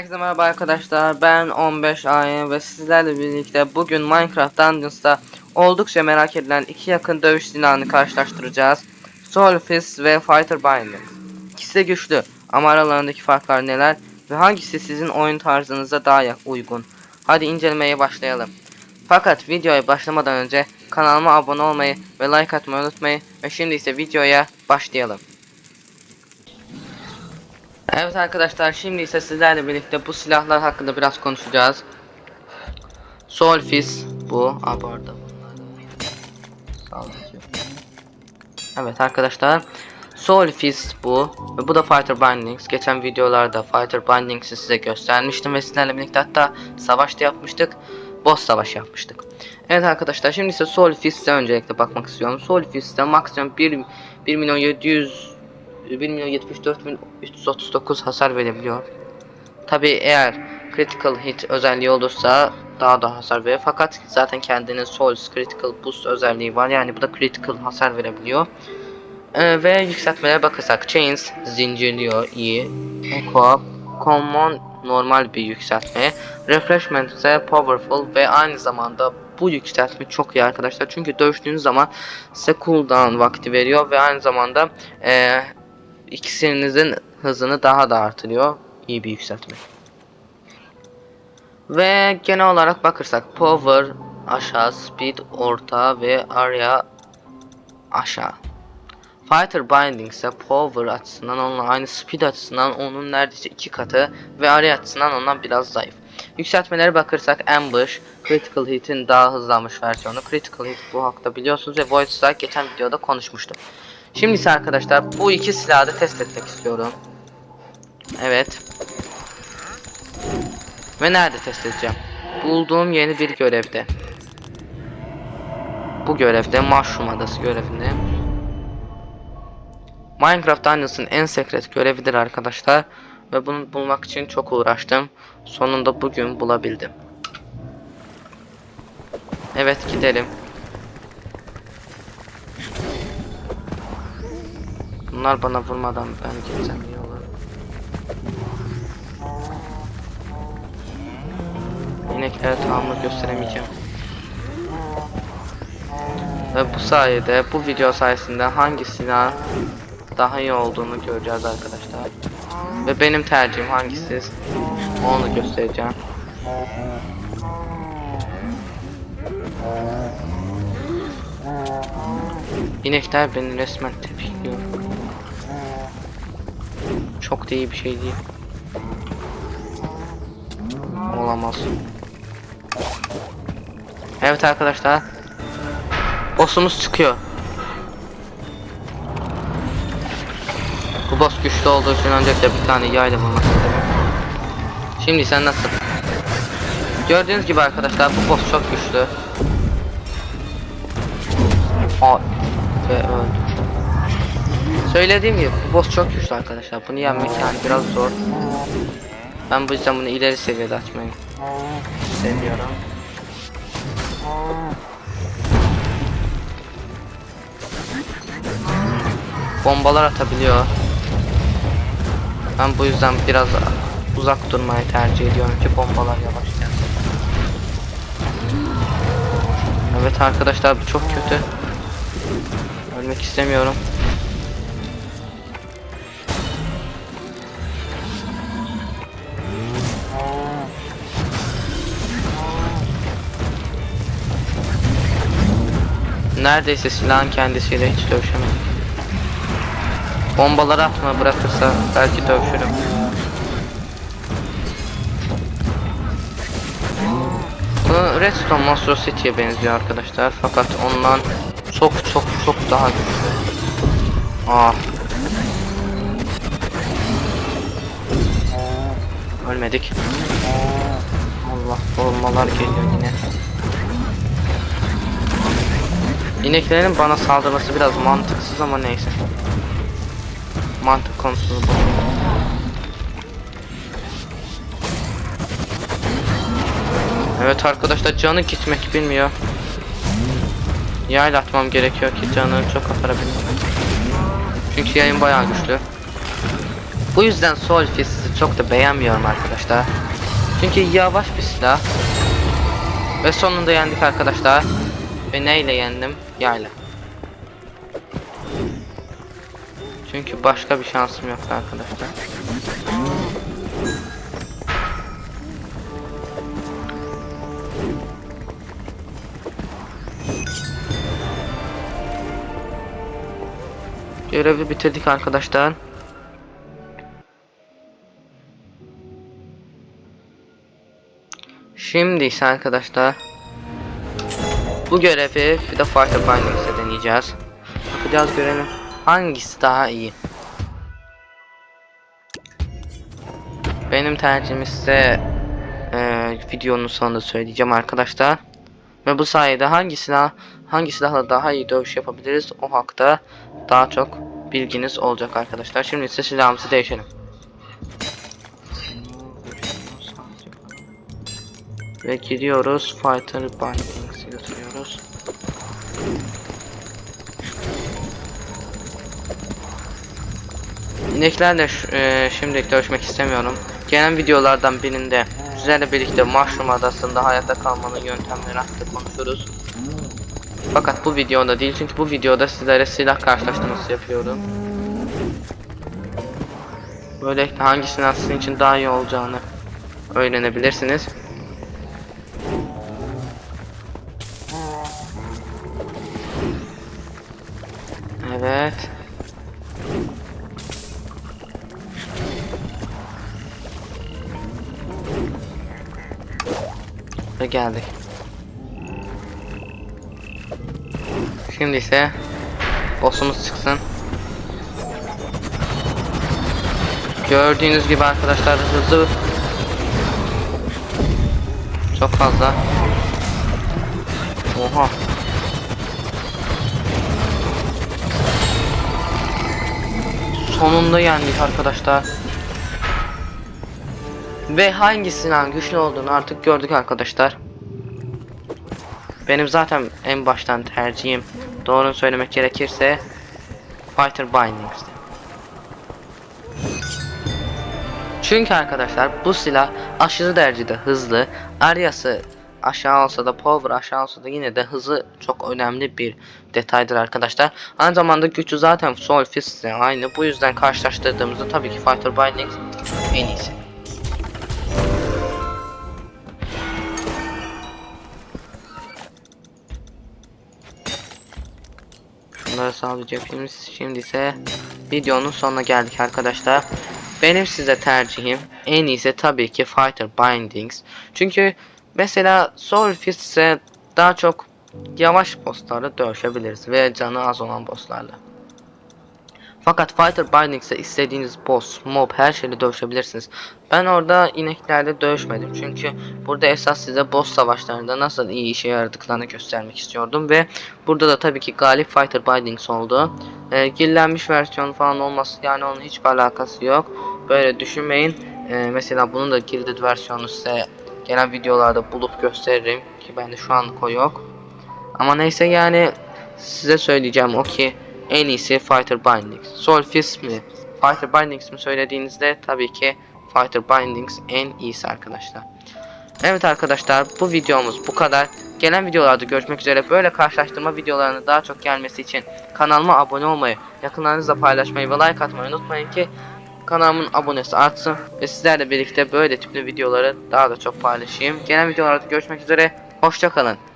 Herkese merhaba arkadaşlar ben 15 Ayın ve sizlerle birlikte bugün Minecraft Dungeons'ta oldukça merak edilen iki yakın dövüş silahını karşılaştıracağız. Soul Fist ve Fighter Binding. İkisi de güçlü ama aralarındaki farklar neler ve hangisi sizin oyun tarzınıza daha uygun? Hadi incelemeye başlayalım. Fakat videoya başlamadan önce kanalıma abone olmayı ve like atmayı unutmayın ve şimdi ise videoya başlayalım. Evet arkadaşlar şimdi ise sizlerle birlikte bu silahlar hakkında biraz konuşacağız. Soul Fist bu. Aa, bu. Evet arkadaşlar. Soul Fist bu. Ve bu da Fighter Bindings. Geçen videolarda Fighter Bindings'i size göstermiştim ve sizlerle birlikte hatta savaş da yapmıştık. Boss savaş yapmıştık. Evet arkadaşlar şimdi ise Soul Fist'e öncelikle bakmak istiyorum. Soul Fist'te maksimum 1, 1 milyon 700 1 milyon 74 bin 339 hasar verebiliyor. Tabi eğer critical hit özelliği olursa daha da hasar verir. Fakat zaten kendinin Souls critical boost özelliği var. Yani bu da critical hasar verebiliyor. Ee, ve yükseltmelere bakırsak Chains zincirliyor iyi. Echo Common normal bir yükseltme. Refreshment ise powerful ve aynı zamanda bu yükseltme çok iyi arkadaşlar. Çünkü dövüştüğünüz zaman size cooldown vakti veriyor ve aynı zamanda ee, iksirinizin hızını daha da artırıyor. İyi bir yükseltme. Ve genel olarak bakırsak power aşağı, speed orta ve area aşağı. Fighter Binding ise power açısından onunla aynı speed açısından onun neredeyse iki katı ve area açısından ondan biraz zayıf. Yükseltmelere bakırsak Ambush, Critical Hit'in daha hızlanmış versiyonu. Critical Hit bu hakta biliyorsunuz ve Void Strike geçen videoda konuşmuştum. Şimdi ise arkadaşlar bu iki silahı da test etmek istiyorum. Evet. Ve nerede test edeceğim? Bulduğum yeni bir görevde. Bu görevde Mushroom Adası görevinde. Minecraft Dungeons'ın en sekret görevidir arkadaşlar. Ve bunu bulmak için çok uğraştım. Sonunda bugün bulabildim. Evet gidelim. Bunlar bana vurmadan ben gitsem iyi olur. İneklere tahammül gösteremeyeceğim. Ve bu sayede, bu video sayesinde hangi silah daha iyi olduğunu göreceğiz arkadaşlar. Ve benim tercihim hangisi onu göstereceğim. İnekler beni resmen tepkiliyor. Çok da iyi bir şey değil. Olamaz. Evet arkadaşlar. Boss'umuz çıkıyor. Bu boss güçlü olduğu için öncelikle bir tane yayla bulmak. Şimdi sen nasıl? Gördüğünüz gibi arkadaşlar bu boss çok güçlü. Aa, ve öldü. Söylediğim gibi bu boss çok güçlü arkadaşlar. Bunu yenmek yani biraz zor. Ben bu yüzden bunu ileri seviyede açmayı seviyorum. Bombalar atabiliyor. Ben bu yüzden biraz uzak durmayı tercih ediyorum ki bombalar yavaş gelsin. Evet arkadaşlar bu çok kötü. Ölmek istemiyorum. Neredeyse silahın kendisiyle hiç dövüşemedim. Bombaları atma bırakırsa belki dövüşürüm. Bu Redstone Monster City'ye benziyor arkadaşlar fakat ondan çok çok çok daha güçlü. Ah. Ölmedik. Allah bombalar geliyor yine. İneklerin bana saldırması biraz mantıksız ama neyse. Mantık konusu bu. Evet arkadaşlar canı gitmek bilmiyor. Yayla atmam gerekiyor ki canı çok aparabilmek. Çünkü yayın bayağı güçlü. Bu yüzden Soul Fist'i çok da beğenmiyorum arkadaşlar. Çünkü yavaş bir silah. Ve sonunda yendik arkadaşlar. Ve neyle yendim? Yayla. Çünkü başka bir şansım yok arkadaşlar. Görevi bitirdik arkadaşlar. Şimdi ise arkadaşlar bu görevi bir de Fighter Bindings'e deneyeceğiz. Bakacağız görelim hangisi daha iyi. Benim tercihimi size e, videonun sonunda söyleyeceğim arkadaşlar. Ve bu sayede hangi silah hangi silahla daha iyi dövüş yapabiliriz o hakta daha çok bilginiz olacak arkadaşlar. Şimdi ise silahımızı değişelim. Ve giriyoruz Fighter Bindings'i İneklerle ş- e, şimdilik dövüşmek istemiyorum. Gelen videolardan birinde sizlerle birlikte Mushroom Adası'nda hayatta kalmanın yöntemleri hakkında konuşuruz. Fakat bu videoda değil çünkü bu videoda sizlere silah karşılaştırması yapıyorum. Böylelikle hangisinin sizin için daha iyi olacağını öğrenebilirsiniz. Geldik. Şimdi ise boss'umuz çıksın. Gördüğünüz gibi arkadaşlar hızı çok fazla. Oha. Sonunda yendik arkadaşlar. Ve hangisinin güçlü olduğunu artık gördük arkadaşlar. Benim zaten en baştan tercihim doğru söylemek gerekirse Fighter Bindings'ti. Çünkü arkadaşlar bu silah aşırı derecede hızlı. Aryası aşağı olsa da power aşağı olsa da yine de hızı çok önemli bir detaydır arkadaşlar. Aynı zamanda gücü zaten Soul Fist ile aynı. Bu yüzden karşılaştırdığımızda tabii ki Fighter Bindings en iyisi. Şunları sağlayıcı yapayım. Şimdi ise videonun sonuna geldik arkadaşlar. Benim size tercihim en iyisi tabii ki Fighter Bindings. Çünkü mesela Soul Fist ise daha çok yavaş bosslarla dövüşebiliriz ve canı az olan bosslarla. Fakat Fighter Bindings'e istediğiniz boss, mob her şeyle dövüşebilirsiniz. Ben orada ineklerle dövüşmedim çünkü burada esas size boss savaşlarında nasıl iyi işe yaradıklarını göstermek istiyordum ve burada da tabii ki galip Fighter Bindings oldu. Ee, gillenmiş versiyon falan olması yani onun hiçbir alakası yok. Böyle düşünmeyin. Ee, mesela bunun da gilded versiyonu size gelen videolarda bulup gösteririm ki bende şu o yok. Ama neyse yani size söyleyeceğim o ki en iyisi Fighter Bindings. Soul Fist mi? Fighter Bindings mi söylediğinizde tabii ki Fighter Bindings en iyisi arkadaşlar. Evet arkadaşlar bu videomuz bu kadar. Gelen videolarda görüşmek üzere. Böyle karşılaştırma videolarının daha çok gelmesi için kanalıma abone olmayı, yakınlarınızla paylaşmayı ve like atmayı unutmayın ki kanalımın abonesi artsın ve sizlerle birlikte böyle tipli videoları daha da çok paylaşayım. Gelen videolarda görüşmek üzere. Hoşçakalın.